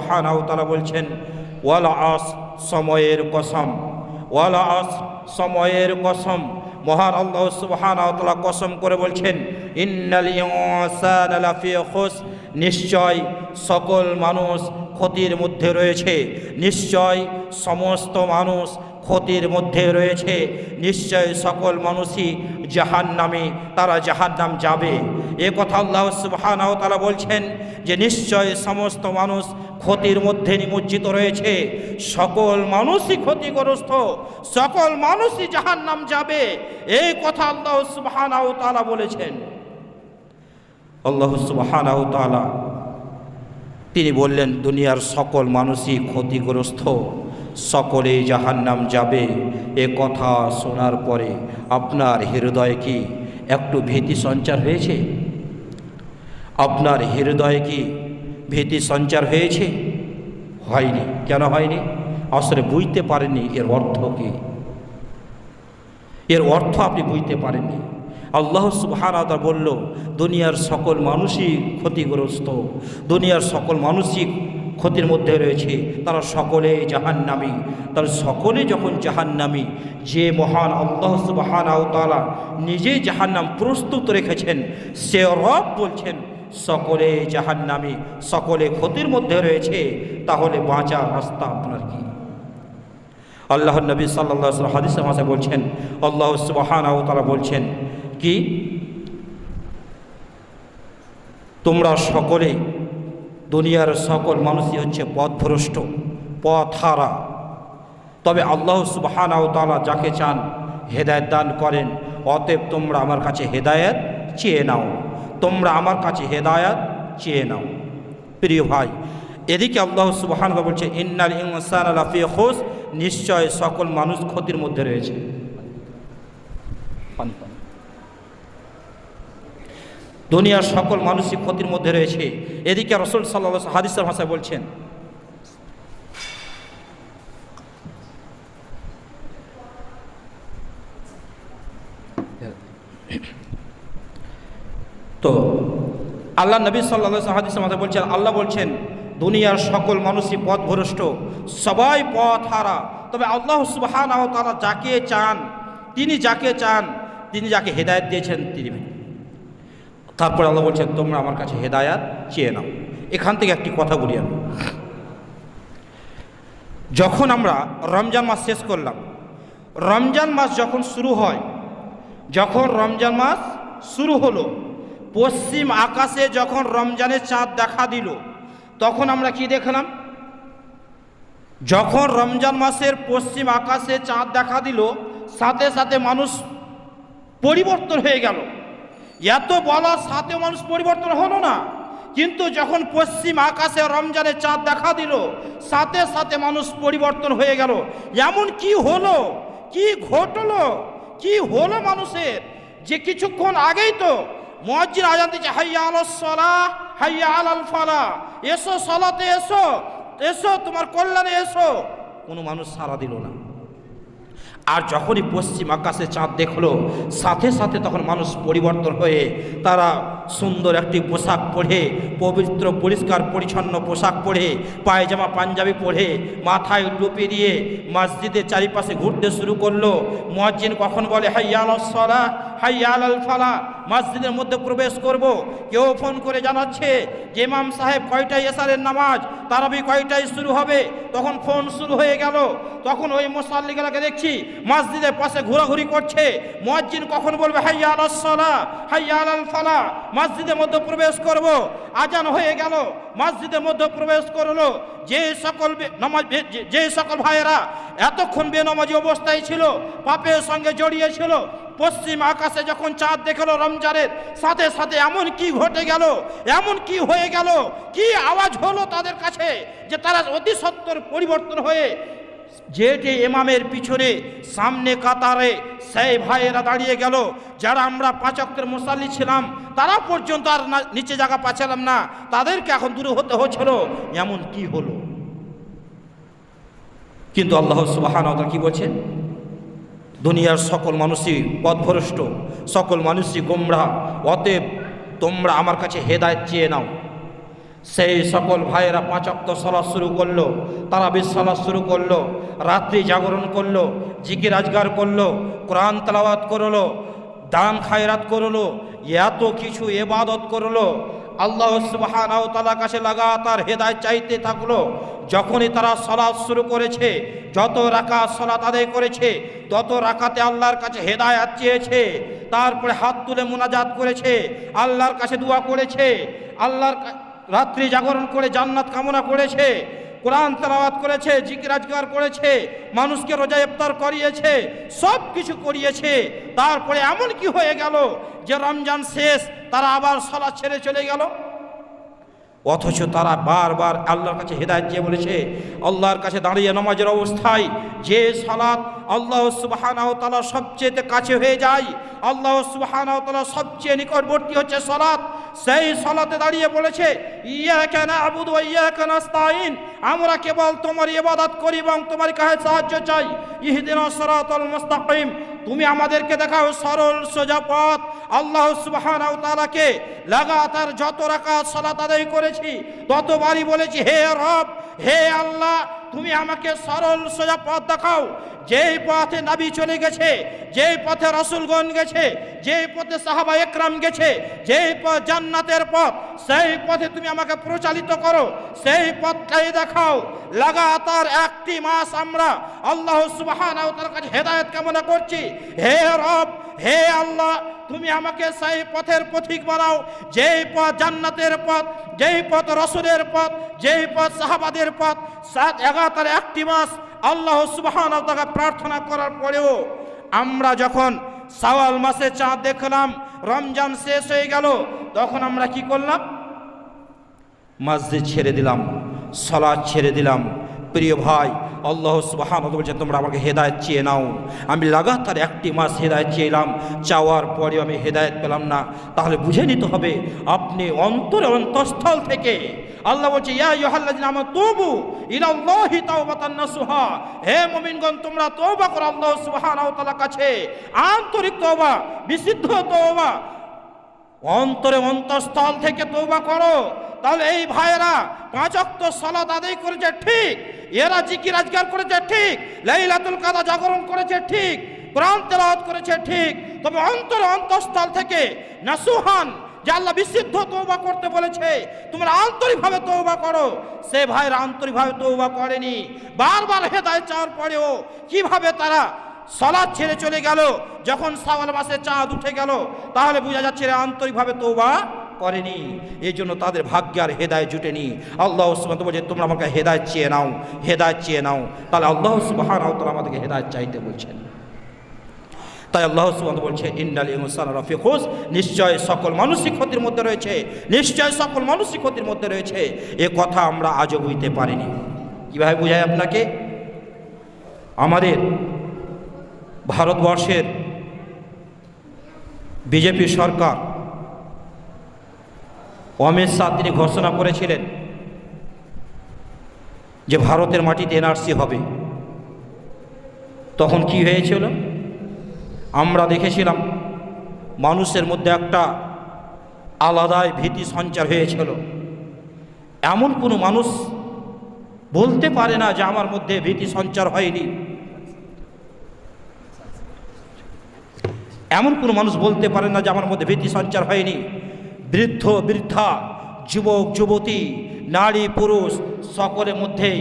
তাআলা বলছেন, ওয়াল আস, সময়ের কসম। ওয়াল আস, সময়ের কসম। মহান আল্লাহ সুবহানাহু ওয়া কসম করে বলছেন, ইন্নাল ইনসানা নিশ্চয় সকল মানুষ ক্ষতির মধ্যে রয়েছে। নিশ্চয় সমস্ত মানুষ ক্ষতির মধ্যে রয়েছে। নিশ্চয় সকল মানুষই জাহান নামে তারা জাহান নাম যাবে। এ কথা আল্লাহ সুবহানাহু ওয়া বলছেন যে, নিশ্চয় সমস্ত মানুষ ক্ষতির মধ্যে নিমজ্জিত রয়েছে। সকল মানুষই ক্ষতিগ্রস্ত, সকল মানুষই জাহান নাম যাবে। এই কথা আল্লাহ তাআলা বলেছেন। আল্লাহ তাআলা তিনি বললেন, দুনিয়ার সকল মানুষই ক্ষতিগ্রস্ত, সকলেই জাহান নাম যাবে। এ কথা শোনার পরে আপনার হৃদয় কি একটু ভীতি সঞ্চার হয়েছে? আপনার হৃদয় কি ভীতি সঞ্চার হয়েছে? হয়নি। কেন হয়নি? আসলে বুঝতে পারেননি এর অর্থ কি। এর অর্থ আপনি বুঝতে পারেননি। আল্লাহ সুবহানাহু বলল, দুনিয়ার সকল মানুষই ক্ষতিগ্রস্ত। দুনিয়ার সকল মানুষই ক্ষতির মধ্যে রয়েছে। তারা সকলে জাহান্নামী। তারা সকলে যখন জাহান্নামী, যে মহান আল্লাহ সুবহানাহু তাআলা নিজেই জাহান্নাম প্রস্তুত রেখেছেন, সে রব বলছেন সকলে জাহান্নামী, সকলে ক্ষতির মধ্যে রয়েছে, তাহলে বাঁচার রাস্তা আপনার কি? আল্লাহ নবী সাল্লাহ হাদিস ভাষায় বলছেন, আল্লাহ সুবাহানাও তারা বলছেন, কি? তোমরা সকলে, দুনিয়ার সকল মানুষই হচ্ছে পথভ্রষ্ট, পথহারা। তবে আল্লাহ সুবাহানাও তালা যাকে চান হেদায়ত দান করেন, অতএব তোমরা আমার কাছে হেদায়ত চেয়ে নাও। তোমরা আমার কাছে হেদায়াত চেয়ে নাও প্রিয় ভাই, এদিকে আল্লাহ সুবাহান বলছে, ইন্নাল ইনসান আলাফি খোস নিশ্চয় সকল মানুষ ক্ষতির মধ্যে রয়েছে। দুনিয়ার সকল মানুষই ক্ষতির মধ্যে রয়েছে এদিকে রসুল সাল্লাহ হাদিসের ভাষায় বলছেন তো আল্লাহ নবী সাল্লাহ হাদিসের বলছেন, আল্লাহ বলছেন, দুনিয়ার সকল মানুষই পথভ্রষ্ট, সবাই পথ হারা তবে আল্লাহ সুবাহান তারা যাকে চান, তিনি যাকে চান, তিনি যাকে হেদায়ত দিয়েছেন, তিনি তারপর আল্লাহ বলছেন, তোমরা আমার কাছে হেদায়াত চেয়ে নাও। এখান থেকে একটি কথা বলি আমি। যখন আমরা রমজান মাস শেষ করলাম, রমজান মাস যখন শুরু হয়, যখন রমজান মাস শুরু হলো পশ্চিম আকাশে যখন রমজানের চাঁদ দেখা দিল, তখন আমরা কি দেখলাম? যখন রমজান মাসের পশ্চিম আকাশে চাঁদ দেখা দিল, সাথে সাথে মানুষ পরিবর্তন হয়ে গেল। এত বলার সাথে মানুষ পরিবর্তন হলো না। কিন্তু যখন পশ্চিম আকাশে রমজানের চাঁদ দেখা দিল, সাথে সাথে মানুষ পরিবর্তন হয়ে গেল। এমন কি হলো? কি ঘটলো? কি হলো মানুষের? যে কিছুক্ষণ আগেই তো মসজিদ আজান দিচ্ছে হাইয়া আল সলা হাইয়া আল আল ফালা এসো, সলাতে এসো এসো, তোমার কল্যাণে এসো। কোনো মানুষ সারা দিল না। আর যখনই পশ্চিম আকাশে চাঁদ দেখল, সাথে সাথে তখন মানুষ পরিবর্তন হয়ে তারা সুন্দর একটি পোশাক পরে, পবিত্র, পরিষ্কার, পরিচ্ছন্ন পোশাক পরে, পায়জামা, পাঞ্জাবি পরে মাথায় টুপি দিয়ে মসজিদের চারিপাশে ঘুরতে শুরু করল। মসজিদ কখন বলে হাইয়াল সলা হাইয়াল আল ফালা, মসজিদের মধ্যে প্রবেশ করব? কেউ ফোন করে জানাচ্ছে, যে ইমাম সাহেব কয়টায় এসারের নামাজ? তারাবি কয়টায় শুরু হবে? তখন ফোন শুরু হয়ে গেল। তখন ওই মুসাল্লিগুলোকে দেখছি মসজিদের পাশে ঘোরাঘুরি করছে। মসজিদ কখন বলবে, হাইয়া আল সলা, হাইয়া ফালা, মসজিদের মধ্যে প্রবেশ করব। আজান হয়ে গেল, মসজিদের মধ্যে প্রবেশ করল। যে সকল নামাজ যে- সকল ভাইয়েরা এতক্ষণ বেনামাজি অবস্থায় ছিল, পাপের সঙ্গে জড়িয়ে ছিল, পশ্চিম আকাশে যখন চাঁদ দেখল রমজানের, সাথে সাথে এমন কি ঘটে গেল, এমন কি হয়ে গেল, কি আওয়াজ হলো তাদের কাছে যে তারা অতি সত্তর পরিবর্তন হয়ে যেটি ইমামের পিছনে সামনে কাতারে সেই ভাইয়েরা দাঁড়িয়ে গেল। যারা আমরা পাচকের মশালি ছিলাম, তারা পর্যন্ত আর নিচে জায়গা পাচ্ছিলাম না। তাদেরকে এখন দূরে হতে হচ্ছিল। এমন কি হলো? কিন্তু আল্লাহ সুবাহান কি বলছেন? দুনিয়ার সকল মানুষই পথভ্রষ্ট, সকল মানুষই গোমরা। অতএব তোমরা আমার কাছে হেদায়ত চেয়ে নাও। সেই সকল ভাইয়েরা পাঁচক্ত সলাৎ শুরু করল তারা বিশ্বলাৎ শুরু করল, রাত্রি জাগরণ করল, জিকির আজগার করল, কোরআন তালাওয়াত করল, দান খায়রাত করল, এত কিছু এবাদত করল। আল্লাহ সুবহানাহু তাআলার কাছে লাগাতার হেদায় চাইতে থাকল। যখনই তারা সলাৎ শুরু করেছে, যত রাকাত সলাৎ আদায় করেছে, তত রাকাতে আল্লাহর কাছে হেদায়াত চেয়েছে, তারপরে হাত তুলে মোনাজাত করেছে, আল্লাহর কাছে দোয়া করেছে, আল্লাহর রাত্রি জাগরণ করে, জান্নাত কামনা করেছে, কোরআন তেলাওয়াত করেছে, জিকির আজগার করেছে, মানুষকে রোজা ইফতার করিয়েছে সব কিছু করিয়েছে। তারপরে এমন কি হয়ে গেল যে রমজান শেষ, তারা আবার সলা ছেড়ে চলে গেল? অথচ তারা বারবার আল্লাহর কাছে হেদায়ত চেয়ে বলেছে, আল্লাহর কাছে দাঁড়িয়ে নামাজের অবস্থায় যে সালাত আল্লাহ সুবহানাহু তাআলা সবচেয়ে কাছে হয়ে যায়, আল্লাহ সুবহানাহু তাআলা সবচেয়ে নিকটবর্তী হচ্ছে সালাত সেই সলাতে দাঁড়িয়ে বলেছে, ইয়াকা না'বুদু ওয়া ইয়াকা নাস্তাইন আমরা কেবল তোমার ইবাদত করি এবং তোমার কাছে সাহায্য চাই। ইহদিনাস সিরাতাল মুস্তাকিম, তুমি আমাদেরকে দেখাও সরল, সোজা পথ। আল্লাহ সুবহানাহু তাআলাকে লাগাতার যত রাকাত সালাত আদায় করেছি, ততবারই বলেছি, হে রব, হে আল্লাহ, তুমি আমাকে সরল, সোজা পথ দেখাও। যেই পথে নাবি চলে গেছে যেই পথে রসুলগণ গেছে যেই পথে সাহাবা একরাম গেছে যেই পথ জান্নাতের পথ, সেই পথে তুমি আমাকে প্রচালিত করো, সেই পথটাই দেখাও। লাগাতার একটি মাস আমরা আল্লাহ তাআলার কাছে হেদায়ত কামনা করছি, হে রব, হে আল্লাহ, তুমি আমাকে সেই পথের পথিক বানাও, যেই পথ জান্নাতের পথ, যেই পথ রসুলের পথ, যেই পথ সাহাবাদের পথ। সাত এগাতার একটি মাস আল্লাহ সুবহানাহু ওয়া তাআলা প্রার্থনা করার পরেও আমরা যখন সাওয়াল মাসে চাঁদ দেখলাম, রমজান শেষ হয়ে গেল, তখন আমরা কি করলাম? মসজিদ ছেড়ে দিলাম, সলাদ ছেড়ে দিলাম প্রিয় ভাই, আল্লাহ সুবাহান বলছেন, তোমরা আমাকে হেদায়ত চেয়ে নাও। আমি লাগাতার একটি মাস হেদায়ত চেয়েলাম চাওয়ার পরেও আমি হেদায়ত পেলাম না। তাহলে বুঝে নিতে হবে, আপনি অন্তরে অন্তঃস্থল থেকে আল্লাহ বলছে তুবু হে মুমিনগণ, তোমরা তওবা করো আল্লাহ তাআলার কাছে। আন্তরিক তওবা, বিশুদ্ধ তওবা। অন্তরে অন্তঃস্থল থেকে তৌবা করো। তাহলে এই ভাইয়েরা পাঁচ অক্ত সালাত আদায় করেছে, ঠিক এরা জিকির আজগার করেছে, ঠিক। লাইলাতুল কাদা জাগরণ করেছে, ঠিক। কোরআন তেলাওয়াত করেছে, ঠিক। তবে অন্তর অন্তঃস্থল থেকে নাসুহান, যে আল্লাহ বিশুদ্ধ তৌবা করতে বলেছে, তোমরা আন্তরিকভাবে তৌবা করো। সে ভাইরা আন্তরিকভাবে তৌবা করেনি। বারবার হেদায় চাওয়ার পরেও কীভাবে তারা সলাদ ছেড়ে চলে গেল, যখন সাওয়াল মাসে চাঁদ উঠে গেল, তাহলে বোঝা যাচ্ছে আন্তরিকভাবে তৌবা করেনি। এই জন্য তাদের ভাগ্য আর হেদায় জুটেনি। আল্লাহ সুবহান বলছে, তোমরা আমাকে হেদায় চেয়ে নাও হেদায় চেয়ে নাও। তাহলে আল্লাহ সুবহান তারা আমাদেরকে হেদায় চাইতে বলছেন। তাই আল্লাহ সুবহান বলছে, ইন্নাল ইনসান রাফি খুস। নিশ্চয় সকল মানসিক ক্ষতির মধ্যে রয়েছে। নিশ্চয় সকল মানসিক ক্ষতির মধ্যে রয়েছে। এ কথা আমরা আজও বুঝতে পারিনি। কীভাবে বোঝায় আপনাকে? আমাদের ভারতবর্ষের বিজেপি সরকার অমিত শাহ তিনি ঘোষণা করেছিলেন যে ভারতের মাটিতে এনআরসি হবে। তখন কি হয়েছিল? আমরা দেখেছিলাম মানুষের মধ্যে একটা আলাদাই ভীতি সঞ্চার হয়েছিল। এমন কোনো মানুষ বলতে পারে না যে আমার মধ্যে ভীতি সঞ্চার হয়নি। এমন কোনো মানুষ বলতে পারে না যে আমার মধ্যে ভীতি সঞ্চার হয়নি। বৃদ্ধ, বৃদ্ধা, যুবক, যুবতী, নারী, পুরুষ সকলের মধ্যেই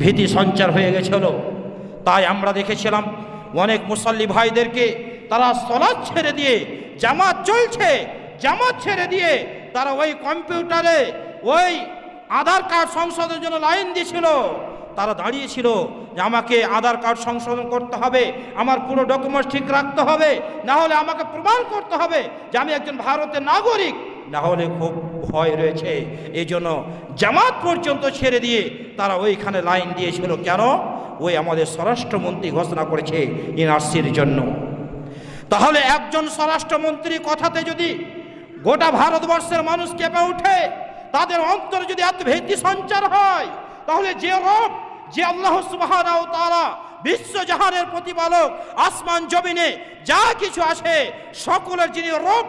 ভীতি সঞ্চার হয়ে গেছিল। তাই আমরা দেখেছিলাম, অনেক মুসল্লি ভাইদেরকে তারা সলাদ ছেড়ে দিয়ে, জামাত চলছে, জামাত ছেড়ে দিয়ে তারা ওই কম্পিউটারে, ওই আধার কার্ড সংশোধনের জন্য লাইন দিয়েছিল। তারা দাঁড়িয়েছিল যে আমাকে আধার কার্ড সংশোধন করতে হবে, আমার পুরো ডকুমেন্টস ঠিক রাখতে হবে, না হলে আমাকে প্রমাণ করতে হবে যে আমি একজন ভারতের নাগরিক। না হলে খুব ভয় রয়েছে। এই জন্য জামাত পর্যন্ত ছেড়ে দিয়ে তারা ওইখানে লাইন দিয়েছিল। কেন? ওই আমাদের স্বরাষ্ট্রমন্ত্রী ঘোষণা করেছে এনআরসির জন্য। তাহলে একজন স্বরাষ্ট্রমন্ত্রী কথাতে যদি গোটা ভারতবর্ষের মানুষ কেঁপে ওঠে, তাদের অন্তরে যদি এত ভীতি সঞ্চার হয়, তাহলে যে রব যে আল্লাহ সুবাহ বিশ্ব বিশ্বজাহানের প্রতিপালক, আসমান, জমিনে যা কিছু আছে, সকলের যিনি রব,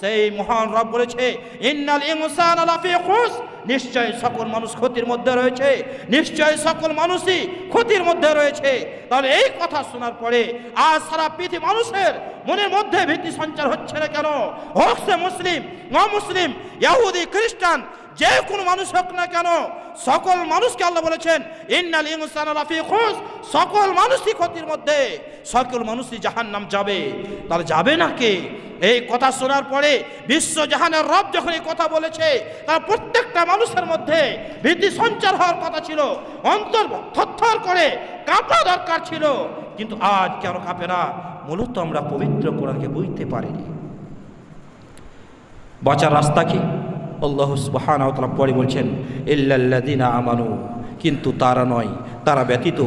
সেই মহান রব বলেছে, ইন্নাল ইনসান আলাফি খুস নিশ্চয় সকল মানুষ ক্ষতির মধ্যে রয়েছে, নিশ্চয় সকল মানুষই ক্ষতির মধ্যে রয়েছে। তাহলে এই কথা শোনার পরে আজ সারা পৃথিবী মানুষের মনের মধ্যে ভীতি সঞ্চার হচ্ছে না কেন? হোক সে মুসলিম মুসলিম ইয়াহুদি, খ্রিস্টান, যে কোনো মানুষ হোক না কেন, সকল মানুষকে আল্লাহ বলেছেন, ইন্নাল ইনসান লাফি খুস সকল মানুষই ক্ষতির মধ্যে, সকল মানুষই জাহান্নাম যাবে। তাহলে যাবে না কে? এই কথা শোনার পরে বিশ্ব জাহানের রব যখন এই কথা বলেছে, তার প্রত্যেকটা মানুষের মধ্যে ভীতি সঞ্চার হওয়ার কথা ছিল। অন্তর থরথর করে কাঁপা দরকার ছিল। কিন্তু আজ কেন কাঁপে না? মূলত আমরা পবিত্র কোরআনকে বুঝতে পারিনি। বাঁচার রাস্তা কি? আল্লাহ সুবাহান পরে বলছেন ইল্লাল্লাদিনা আমানু। কিন্তু তারা নয় তারা ব্যতীত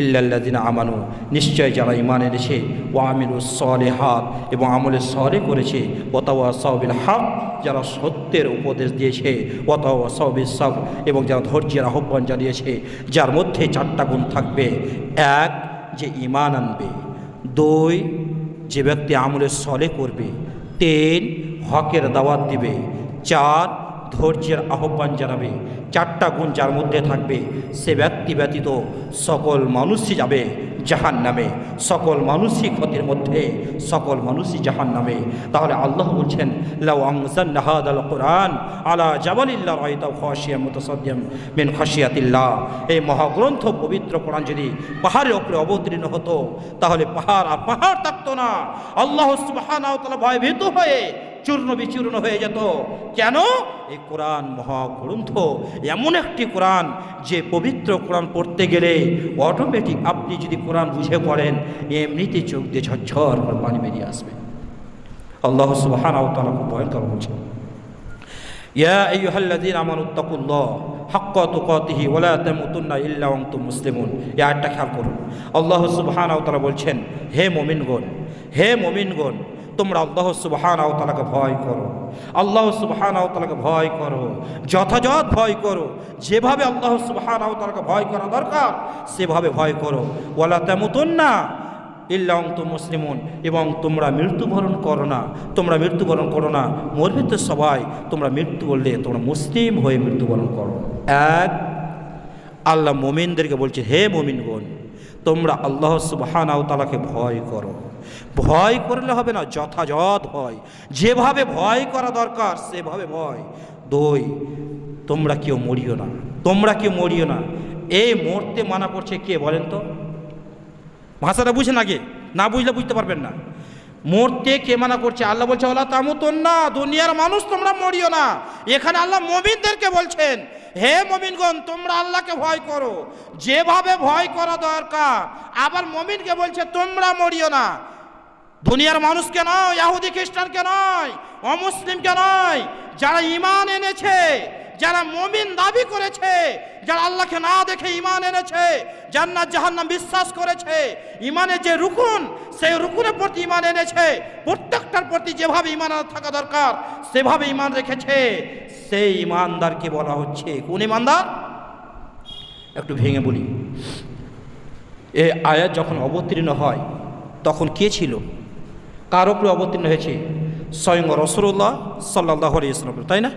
ইল্লাল্লাযিনা আমানু, নিশ্চয় যারা ঈমান এনেছে, ওয়া আমিলুস সলিহাত এবং আমলে সলে করেছে ওয়াতাওয়া সাবিল হক যারা সত্যের উপদেশ দিয়েছে ওয়াতাওয়া সাবিস সাব এবং যারা ধৈর্যের আহ্বান জানিয়েছে, যার মধ্যে চারটা গুণ থাকবে। এক, যে ইমান আনবে। দুই, যে ব্যক্তি আমলে সলে করবে। তিন, হকের দাওয়াত দিবে। চার, ধৈর্যের আহ্বান জানাবে। চারটা গুণ যার মধ্যে থাকবে, সে ব্যক্তি ব্যতীত সকল মানুষই যাবে জাহান নামে সকল মানুষই ক্ষতির মধ্যে, সকল মানুষই জাহান নামে তাহলে আল্লাহ বলছেন কোরআন আলা জাবালিল্লাহ রাইতাও খাশিয়া মুতাসাদ্দিয়াম মিন খাশিয়াতিল্লাহ। এই মহাগ্রন্থ পবিত্র কোরআন যদি পাহাড়ের উপরে অবতীর্ণ হতো, তাহলে পাহাড় আর পাহাড় থাকতো না। আল্লাহ ওয়া ভয়ভীত হয়ে চূর্ণ বিচূর্ণ হয়ে যেত। কেন? এই কোরআন মহাগ্রন্থ, এমন একটি কোরআন যে পবিত্র কোরআন পড়তে গেলে অটোমেটিক আপনি যদি কোরআন বুঝে পড়েন, এমনিতে চোখ দিয়ে ঝরঝর করে পানি বেরিয়ে আসবে। আল্লাহ সুবহান খুব ভয়ঙ্কর তাকুল্লাহ হাক্কা খেয়াল করুন। আল্লাহ ওয়া বলছেন, হে মুমিনগণ হে মুমিনগণ তোমরা আল্লাহ সুবহানাহু ওয়া তাআলাকে ভয় করো। আল্লাহ সুবহানাহু ওয়া তাআলাকে ভয় করো। যথাযথ ভয় করো। যেভাবে আল্লাহ সুবহানাহু ওয়া তাআলাকে ভয় করা দরকার, সেভাবে ভয় করো। ওয়ালা তামুতুন্না ইল্লাং তো মুসলিমুন। এবং তোমরা মৃত্যুবরণ করো না। তোমরা মৃত্যুবরণ করো না। মরবে তো সবাই। তোমরা মৃত্যু বললে তোমরা মুসলিম হয়ে মৃত্যুবরণ করো। এক, আল্লাহ মোমিনদেরকে বলছে, হে মোমিনগণ, তোমরা আল্লাহ সুবাহানাও তালাকে ভয় করো। ভয় করলে হবে না, যথাযথ ভয়। যেভাবে ভয় করা দরকার, সেভাবে ভয়। দুই, তোমরা কেউ মরিও না, তোমরা কেউ মরিও না। এই মরতে মানা করছে কে বলেন তো? ভাষাটা বুঝেন আগে, না বুঝলে বুঝতে পারবেন না। মরতে কে মানা করছে? আল্লাহ বলছে আল্লাহ তামুতন না দুনিয়ার মানুষ তোমরা মরিও না। এখানে আল্লাহ মমিনদেরকে বলছেন, হে মমিনগণ, তোমরা আল্লাহকে ভয় করো। যেভাবে ভয় করা দরকার, আবার মমিনকে বলছে, তোমরা মরিও না। দুনিয়ার মানুষকে নয়, ইয়াহুদি খ্রিস্টানকে নয়, অমুসলিমকে নয়, যারা ইমান এনেছে, যারা মমিন দাবি করেছে, যারা আল্লাহকে না দেখে ইমান এনেছে, জান্নাত জাহান্নাম বিশ্বাস করেছে ইমানের যে রুকুন, সেই রুকুনের প্রতি ইমান এনেছে, প্রত্যেকটার প্রতি যেভাবে ইমান থাকা দরকার, সেভাবে ইমান রেখেছে, সেই ইমানদারকে বলা হচ্ছে। কোন ইমানদার একটু ভেঙে বলি। এ আয়াত যখন অবতীর্ণ হয়, তখন কে ছিল? কার উপরে অবতীর্ণ হয়েছে স্বয়ং রসুল্লাহ সাল্লাহ ইসলামের তাই না?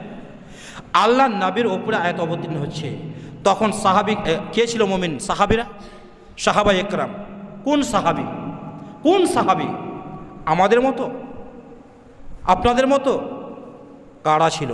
আল্লাহ নাবির ওপরে আয়াত অবতীর্ণ হচ্ছে। তখন সাহাবি কে ছিল মমিন? সাহাবিরা? সাহাবা একরাম। কোন সাহাবি? কোন সাহাবি? আমাদের মতো? আপনাদের মতো? কারা ছিল?